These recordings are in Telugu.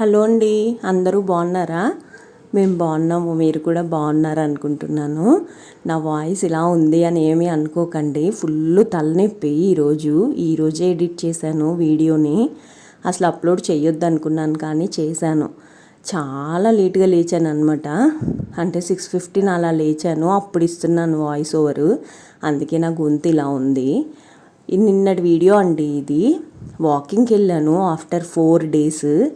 హలో అండి అందరూ బాగున్నారా? మేము బాగున్నాము మీరు కూడా బాగున్నారు అనుకుంటున్నాను. నా వాయిస్ ఇలా ఉంది అని ఏమీ అనుకోకండి. ఫుల్ తలనొప్పి ఈరోజు. ఈరోజే ఎడిట్ చేశాను వీడియోని. అసలు అప్లోడ్ చేయొద్దు అనుకున్నాను కానీ చేశాను. చాలా లేట్గా లేచాను అనమాట అంటే సిక్స్ ఫిఫ్టీన్ అలా లేచాను. అప్పుడు ఇస్తున్నాను వాయిస్ ఓవర్. అందుకే నా గొంతు ఇలా ఉంది. నిన్నటి వీడియో అండి ఇది. వాకింగ్కి వెళ్ళాను ఆఫ్టర్ ఫోర్ డేస్.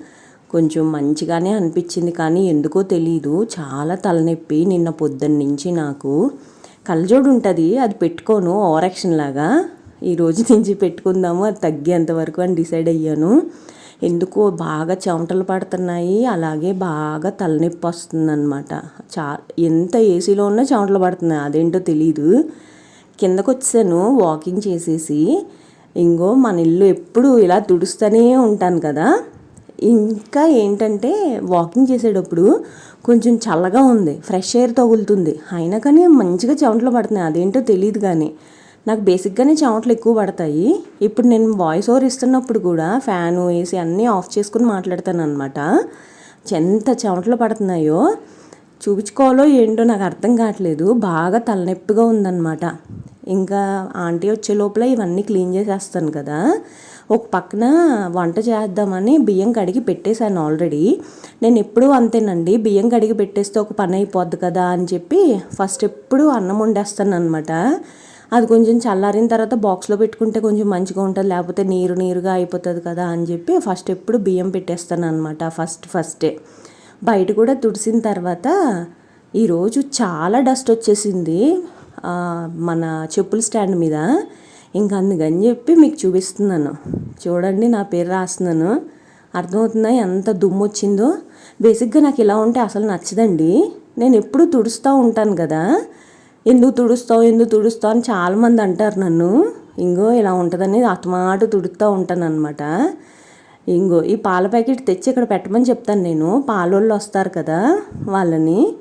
కొంచెం మంచిగానే అనిపించింది కానీ ఎందుకో తెలీదు. చాలా తలనొప్పి. నిన్న పొద్దున్న నుంచి నాకు కళ్ళజోడు ఉంటుంది. అది పెట్టుకోను ఓవరాక్షన్ లాగా. ఈ రోజు నుంచి పెట్టుకుందాము అది తగ్గేంత వరకు అని డిసైడ్ అయ్యాను. ఎందుకో బాగా చెమటలు పడుతున్నాయి. అలాగే బాగా తలనొప్పి వస్తుందన్నమాట. చా ఎంత ఏసీలో ఉన్నా చెమటలు పడుతున్నాయి. అదేంటో తెలీదు. కిందకు వచ్చాను వాకింగ్ చేసేసి. ఇంకో మన ఇల్లు ఎప్పుడు ఇలా తుడుస్తూనే ఉంటాను కదా. ఇంకా ఏంటంటే వాకింగ్ చేసేటప్పుడు కొంచెం చల్లగా ఉంది ఫ్రెష్ ఎయిర్ తగులుతుంది. అయినా కానీ మంచిగా చెమటలు పడుతున్నాయి అదేంటో తెలియదు కానీ. నాకు బేసిక్గానే చెమటలు ఎక్కువ పడతాయి. ఇప్పుడు నేను వాయిస్ ఓవర్ ఇస్తున్నప్పుడు కూడా ఫ్యాను ఏసీ అన్నీ ఆఫ్ చేసుకుని మాట్లాడతాను అనమాట ఎంత చెమటలు పడుతున్నాయో చూపించుకోవాలో ఏంటో నాకు అర్థం కావట్లేదు. బాగా తలనొప్పిగా ఉందన్నమాట. ఇంకా ఆంటీ వచ్చే లోపల ఇవన్నీ క్లీన్ చేసేస్తాను కదా. ఒక పక్కన వంట చేద్దామని బియ్యం కడిగి పెట్టేశాను ఆల్రెడీ నేను ఎప్పుడూ అంతేనండి బియ్యం కడిగి పెట్టేస్తే ఒక పని అయిపోద్ది కదా అని చెప్పి ఫస్ట్ ఎప్పుడు అన్నం వండేస్తాను అనమాట అది కొంచెం చల్లారిన తర్వాత బాక్స్లో పెట్టుకుంటే కొంచెం మంచిగా ఉంటుంది లేకపోతే నీరు నీరుగా అయిపోతుంది కదా అని చెప్పి ఫస్ట్ ఎప్పుడు బియ్యం పెట్టేస్తాను అనమాట ఫస్ట్ ఫస్టే బయట కూడా తుడిసిన తర్వాత ఈరోజు చాలా డస్ట్ వచ్చేసింది. మన చెప్పుల స్టాండ్ మీద. ఇంకా అందుకని చెప్పి మీకు చూపిస్తున్నాను. చూడండి నా పేరు రాస్తున్నాను. అర్థమవుతుందా ఎంత దుమ్ము వచ్చిందో బేసిక్గా నాకు ఇలా ఉంటే అసలు నచ్చదండి. నేను ఎప్పుడు తుడుస్తూ ఉంటాను కదా. ఎందుకు తుడుస్తావు? ఎందుకు తుడుస్తావు? అని చాలామంది అంటారు నన్ను. ఇంగో ఇలా ఉంటుందని అతమాట తుడుతూ ఉంటాను అనమాట ఇంగో ఈ పాల ప్యాకెట్ తెచ్చి ఇక్కడ పెట్టమని చెప్తాను నేను. పాలోళ్ళు వస్తారు కదా వాళ్ళని.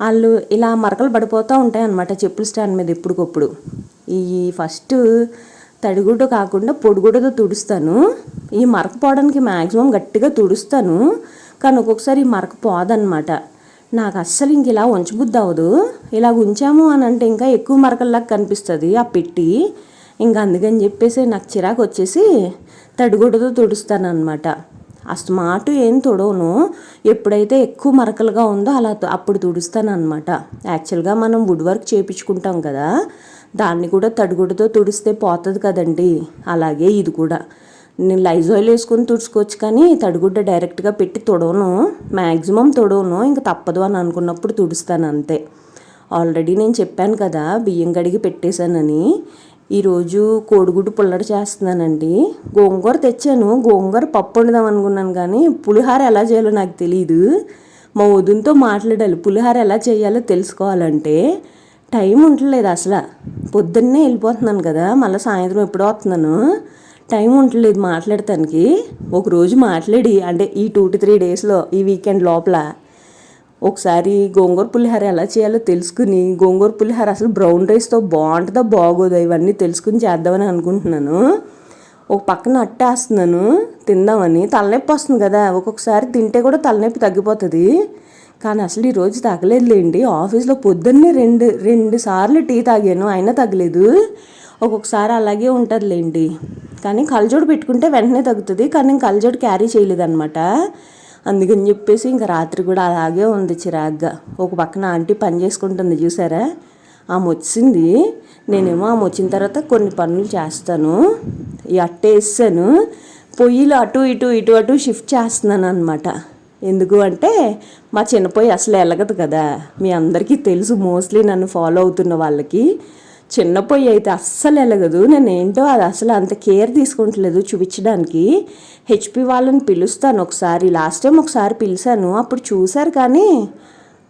వాళ్ళు ఇలా మరకలు పడిపోతూ ఉంటాయి అనమాట చెప్పుల స్టాండ్ మీద ఎప్పటికప్పుడు ఈ ఫస్ట్ తడిగుడ్డ కాకుండా పొడిగుడ్డతో తుడుస్తాను. ఈ మరక పోవడానికి మ్యాక్సిమం గట్టిగా తుడుస్తాను. కానీ ఒక్కొక్కసారి ఈ మరక పోదనమాట నాకు అస్సలు ఇంక ఇలా ఉంచబుద్ధి అవ్వదు. ఇలా ఉంచాము అని అంటే ఇంకా ఎక్కువ మరకల్లాగా కనిపిస్తుంది ఆ పెట్టి. ఇంకా అందుకని చెప్పేసి నాకు చిరాకు వచ్చేసి తడిగుడ్డతో తుడుస్తాను అనమాట అస్తమాటు ఏం తుడవను. ఎప్పుడైతే ఎక్కువ మరకలుగా ఉందో అలా అప్పుడు తుడుస్తాను యాక్చువల్గా మనం వుడ్ వర్క్ చేయించుకుంటాం కదా దాన్ని కూడా తడిగుడ్డతో తుడిస్తే పోతుంది కదండి. అలాగే ఇది కూడా. నేను లైజాయిల్ వేసుకొని తుడుచుకోవచ్చు కానీ తడిగుడ్డ డైరెక్ట్గా పెట్టి తుడవను. మ్యాక్సిమం తుడవను. ఇంకా తప్పదు అని అనుకున్నప్పుడు తుడుస్తాను అంతే. ఆల్రెడీ నేను చెప్పాను కదా బియ్యం కడిగి పెట్టేశానని. ఈరోజు కోడిగుడ్డు పుల్లడి చేస్తున్నానండి. గోంగూర తెచ్చాను. గోంగూర పప్పు వండుదాం అనుకున్నాను కానీ పులిహార ఎలా చేయాలో నాకు తెలియదు మా వదునితో మాట్లాడాలి. పులిహార ఎలా చేయాలో తెలుసుకోవాలంటే టైం ఉండలేదు అసలు. పొద్దున్నే వెళ్ళిపోతున్నాను కదా. మళ్ళీ సాయంత్రం ఎప్పుడో వస్తున్నాను. టైం ఉండలేదు మాట్లాడటానికి. ఒకరోజు మాట్లాడి అంటే ఈ టూ టు త్రీ డేస్లో ఈ వీకెండ్ లోపల ఒకసారి గోంగూర పులిహార ఎలా చేయాలో తెలుసుకుని గోంగూర పులిహార అసలు బ్రౌన్ రైస్తో బాగుంటుందో బాగోదో ఇవన్నీ తెలుసుకుని చేద్దామని అనుకుంటున్నాను. ఒక పక్కన అట్టేస్తున్నాను తిందామని. తలనొప్పి వస్తుంది కదా ఒక్కొక్కసారి తింటే కూడా తలనొప్పి తగ్గిపోతుంది. కానీ అసలు ఈరోజు తగ్గలేదులేండి. ఆఫీస్లో పొద్దున్నే రెండు రెండు సార్లు టీ తాగాను అయినా తగ్గలేదు. ఒక్కొక్కసారి అలాగే ఉంటుందిలేండి. కానీ కలజోడు పెట్టుకుంటే వెంటనే తగ్గుతుంది. కానీ నేను కలజోడు క్యారీ చేయలేదన్నమాట. అందుకని చెప్పేసి ఇంకా రాత్రి కూడా అలాగే ఉంది చిరాగ్గా. ఒక పక్కన ఆంటీ పని చేసుకుంటుంది చూసారా? ఆమె వచ్చింది. నేనేమో ఆమె వచ్చిన తర్వాత కొన్ని పనులు చేస్తాను. ఈ అట్ట వేసాను. పొయ్యిలు అటు ఇటు ఇటు అటు షిఫ్ట్ చేస్తున్నాను అనమాట ఎందుకు అంటే మా చిన్న పొయ్యి అసలు ఎలగదు కదా. మీ అందరికీ తెలుసు మోస్ట్లీ నన్ను ఫాలో అవుతున్న వాళ్ళకి. చిన్న పొయ్యి అయితే అస్సలు ఎలగదు. నేను ఏంటో అది అసలు అంత కేర్ తీసుకుంటలేదు చూపించడానికి. హెచ్పి వాళ్ళని పిలుస్తాను ఒకసారి. లాస్ట్ టైం ఒకసారి పిలిచాను. అప్పుడు చూశారు కానీ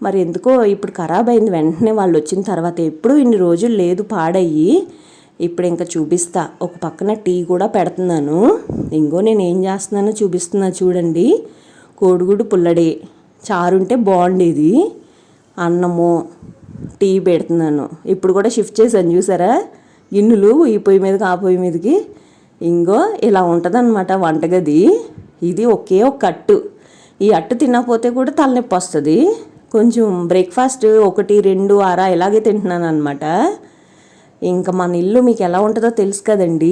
మరి ఎందుకో ఇప్పుడు ఖరాబ్ అయింది. వెంటనే వాళ్ళు వచ్చిన తర్వాత ఎప్పుడు ఇన్ని రోజులు లేదు పాడయ్యి. ఇప్పుడు ఇంకా చూపిస్తా. ఒక పక్కన టీ కూడా పెడుతున్నాను. ఇంకో నేను ఏం చేస్తున్నానో చూపిస్తున్నా చూడండి. కోడిగుడు పుల్లడి. చారుంటే బాగుండేది. అన్నము. టీ పెడుతున్నాను. ఇప్పుడు కూడా షిఫ్ట్ చేశాను చూసారా? గిన్నెలు ఈ పొయ్యి మీదకి ఆ పొయ్యి మీదకి. ఇంకో ఇలా ఉంటుందన్నమాట వంటగది. ఇది ఒకే ఒక అట్టు. ఈ అట్టు తినకపోతే కూడా తలనొప్పి వస్తుంది. కొంచెం బ్రేక్ఫాస్ట్ ఒకటి రెండు అరా ఇలాగే తింటున్నాను అనమాట ఇంకా మన ఇల్లు మీకు ఎలా ఉంటుందో తెలుసు కదండి.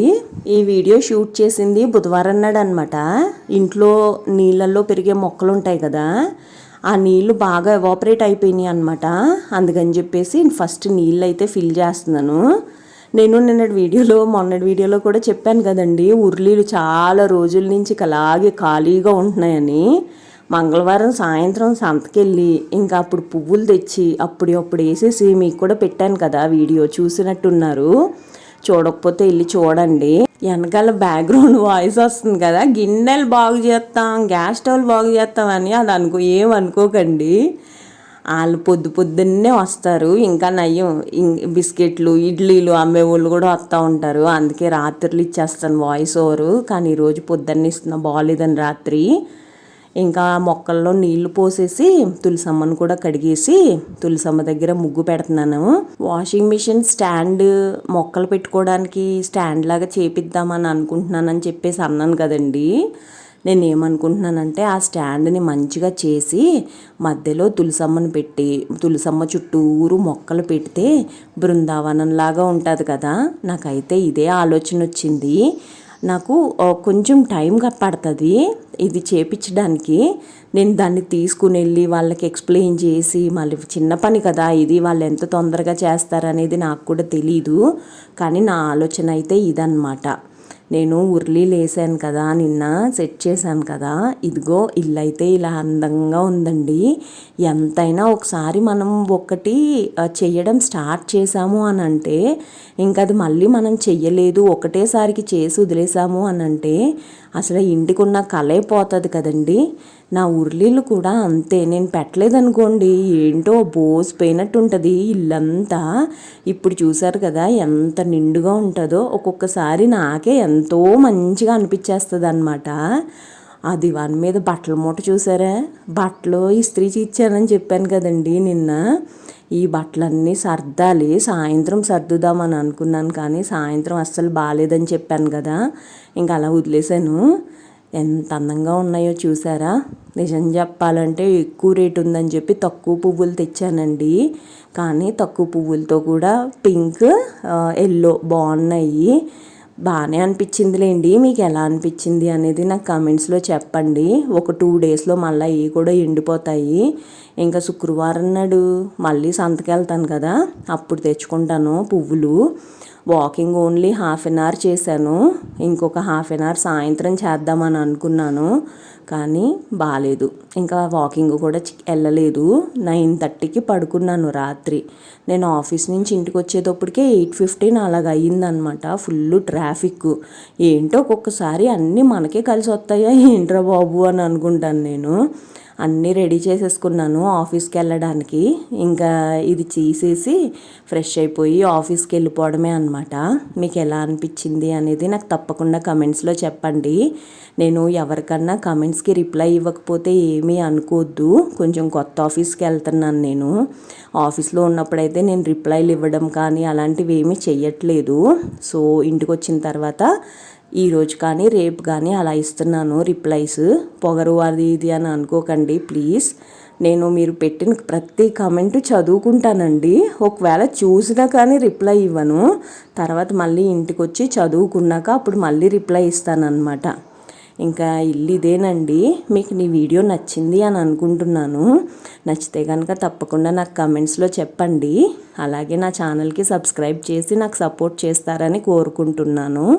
ఈ వీడియో షూట్ చేసింది బుధవారం నాడు అనమాట ఇంట్లో నీళ్ళల్లో పెరిగే మొక్కలు ఉంటాయి కదా. ఆ నీళ్ళు బాగా ఎవాపరేట్ అయిపోయినాయి అనమాట అందుకని చెప్పేసి ఫస్ట్ నీళ్ళు అయితే ఫిల్ చేస్తున్నాను. నేను నిన్నటి వీడియోలో మొన్నటి వీడియోలో కూడా చెప్పాను కదండి ఉర్లీలు చాలా రోజుల నుంచి అలాగే ఖాళీగా ఉంటున్నాయని. మంగళవారం సాయంత్రం సంతకెళ్ళి ఇంకా అప్పుడు పువ్వులు తెచ్చి అప్పుడు అప్పుడు వేసేసి మీకు కూడా పెట్టాను కదా వీడియో చూసినట్టున్నారు. చూడకపోతే వెళ్ళి చూడండి. వెనకాల బ్యాక్గ్రౌండ్ వాయిస్ వస్తుంది కదా గిన్నెలు బాగు చేస్తాం గ్యాస్ స్టవ్ బాగు చేస్తాం అని అది అనుకో ఏమనుకోకండి వాళ్ళు పొద్దు పొద్దున్నే వస్తారు ఇంకా నయ్యం బిస్కెట్లు ఇడ్లీలు అమ్మే వాళ్ళు కూడా వస్తూ ఉంటారు. అందుకే రాత్రులు ఇచ్చేస్తాను వాయిస్ ఓవరు కానీ ఈరోజు పొద్దున్న ఇస్తున్నా బాగాలేదని రాత్రి ఇంకా మొక్కల్లో నీళ్ళు పోసేసి తులసమ్మను కూడా కడిగేసి తులసమ్మ దగ్గర ముగ్గు పెడుతున్నాను. వాషింగ్ మిషన్ స్టాండ్ మొక్కలు పెట్టుకోవడానికి స్టాండ్ లాగా చేపిద్దామని అనుకుంటున్నానని చెప్పేసి అన్నాను కదండి. నేను ఏమనుకుంటున్నానంటే ఆ స్టాండ్ని మంచిగా చేసి మధ్యలో తులసమ్మను పెట్టి తులసమ్మ చుట్టూరు మొక్కలు పెడితే బృందావనంలాగా ఉంటుంది కదా. నాకైతే ఇదే ఆలోచన వచ్చింది నాకు కొంచెం టైం పడుతుంది ఇది చేపించడానికి నేను దాన్ని తీసుకుని వెళ్ళి వాళ్ళకి ఎక్స్ప్లెయిన్ చేసి మళ్ళీ చిన్న పని కదా ఇది వాళ్ళు ఎంత తొందరగా చేస్తారనేది నాకు కూడా తెలీదు. కానీ నా ఆలోచన అయితే ఇదన్నమాట. నేను ఉర్లీలు వేసాను కదా నిన్న సెట్ చేశాను కదా ఇదిగో ఇల్లు అయితే ఇలా అందంగా ఉందండి. ఎంతైనా ఒకసారి మనం ఒకటి చేయడం స్టార్ట్ చేశాము అని అంటే ఇంకా అది మళ్ళీ మనం చెయ్యలేదు ఒకటేసారికి చేసి వదిలేసాము అని అంటే అసలు ఇంటికి ఉన్న కలే పోతుంది కదండి. నా ఉర్లీలు కూడా అంతే. నేను పెట్టలేదనుకోండి. ఏంటో బోసిపోయినట్టు ఉంటుంది ఇల్లంతా. ఇప్పుడు చూసారు కదా ఎంత నిండుగా ఉంటుందో. ఒక్కొక్కసారి నాకే ఎంతో మంచిగా అనిపించేస్తుంది అనమాట అది వాని మీద బట్టల మూట చూసారా? బట్టలు ఇస్త్రీ ఇచ్చానని చెప్పాను కదండి నిన్న. ఈ బట్టలన్నీ సర్దాలి. సాయంత్రం సర్దుదామని అనుకున్నాను కానీ సాయంత్రం అస్సలు బాగాలేదని చెప్పాను కదా. ఇంకా అలా వదిలేశాను. ఎంత అందంగా ఉన్నాయో చూసారా? నిజం చెప్పాలంటే ఎక్కువ రేటు ఉందని చెప్పి తక్కువ పువ్వులు తెచ్చానండి. కానీ తక్కువ పువ్వులతో కూడా పింక్ ఎల్లో బాగున్నాయి. బాగానే అనిపించిందిలేండి. మీకు ఎలా అనిపించింది అనేది నాకు కామెంట్స్లో చెప్పండి. ఒక టూ డేస్లో మళ్ళీ ఇవి కూడా ఎండిపోతాయి. ఇంకా శుక్రవారం నాడు మళ్ళీ సంతకెళ్తాను కదా. అప్పుడు తెచ్చుకుంటాను పువ్వులు. Walking only half an hour చేశాను. ఇంకొక హాఫ్ అన్ అవర్ సాయంత్రం చేద్దామని అనుకున్నాను. కానీ బాగాలేదు ఇంకా వాకింగ్ కూడా వెళ్ళలేదు. నైన్ థర్టీకి పడుకున్నాను రాత్రి. నేను ఆఫీస్ నుంచి ఇంటికి వచ్చేటప్పటికే ఎయిట్ ఫిఫ్టీన్ అలాగ అయ్యిందనమాట. Full traffic. ఏంటో ఒక్కొక్కసారి అన్నీ మనకే కలిసి వస్తాయా ఏంట్రా బాబు అని అనుకుంటాను నేను. అన్నీ రెడీ చేసేసుకున్నాను ఆఫీస్కి వెళ్ళడానికి. ఇంకా ఇది తీసేసి ఫ్రెష్ అయిపోయి ఆఫీస్కి వెళ్ళిపోవడమే అనమాట మీకు ఎలా అనిపించింది అనేది నాకు తప్పకుండా కమెంట్స్లో చెప్పండి. నేను ఎవరికన్నా కమెంట్స్కి రిప్లై ఇవ్వకపోతే ఏమీ అనుకోవద్దు కొంచెం కొత్త ఆఫీస్కి వెళ్తున్నాను నేను. ఆఫీస్లో ఉన్నప్పుడైతే నేను రిప్లైలు ఇవ్వడం కానీ అలాంటివి ఏమీ చెయ్యట్లేదు. సో ఇంటికి వచ్చిన తర్వాత ఈరోజు కానీ రేపు కానీ అలా ఇస్తున్నాను రిప్లైస్. పొగరు అది ఇది అని అనుకోకండి ప్లీజ్. నేను మీరు పెట్టిన ప్రతి కమెంట్ చదువుకుంటానండి. ఒకవేళ చూసినా కానీ రిప్లై ఇవ్వను. తర్వాత మళ్ళీ ఇంటికి వచ్చి చదువుకున్నాక అప్పుడు మళ్ళీ రిప్లై ఇస్తానన్నమాట. ఇంకా ఇల్లు ఇదేనండి. మీకు నీ వీడియో నచ్చింది అని అనుకుంటున్నాను. నచ్చితే కనుక తప్పకుండా నాకు కమెంట్స్లో చెప్పండి. అలాగే నా ఛానల్కి సబ్స్క్రైబ్ చేసి నాకు సపోర్ట్ చేస్తారని కోరుకుంటున్నాను.